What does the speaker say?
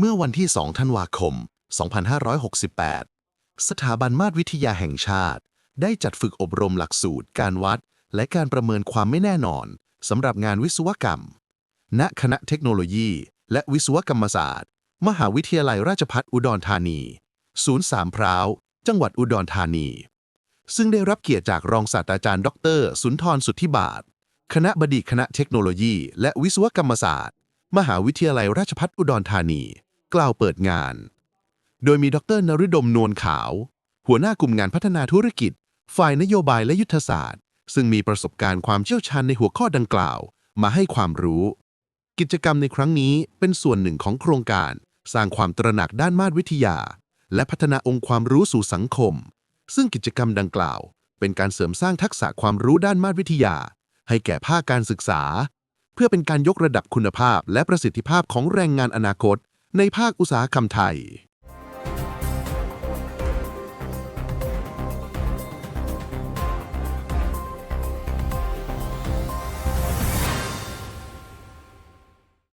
เมื่อวันที่ 2 ธันวาคม 2568 สถาบันมาตรวิทยาแห่งชาติ ได้จัดฝึกอบรมหลักสูตร การวัด และการประเมินความไม่แน่นอนสำหรับงานวิศวกรรม ณ คณะเทคโนโลยี และวิศวกรรมศาสตร์ มหาวิทยาลัยราชภัฏอุดรธานี ศูนย์สามพร้าว จังหวัดอุดรธานี ซึ่งได้รับเกียรติจากรองศาสตราจารย์ ดร สุนทรสุทธิบาท คณะบดีคณะเทคโนโลยี และวิศวกรรมศาสตร์ มหาวิทยาลัยราชภัฏอุดรธานี กล่าวเปิดงาน โดยมีดรนฤดมนวลขาว หัวหน้ากลุ่มงานพัฒนาธุรกิจ ฝ่ายนโยบายและยุทธศาสตร์ ซึ่งมีประสบการณ์ความเชี่ยวชาญในหัวข้อดังกล่าว มาให้ความรู้ กิจกรรมในครั้งนี้เป็นส่วนหนึ่งของโครงการ สร้างความตระหนักด้านมาตรวิทยา และพัฒนาองค์ความรู้สู่สังคม ซึ่งกิจกรรมดังกล่าว เป็นการเสริมสร้างทักษะความรู้ด้านมาตรวิทยา ให้แก่ภาคการศึกษา เพื่อเป็นการยกระดับคุณภาพ และประสิทธิภาพของแรงงานอนาคต ในภาคอุตสาหกรรมไทย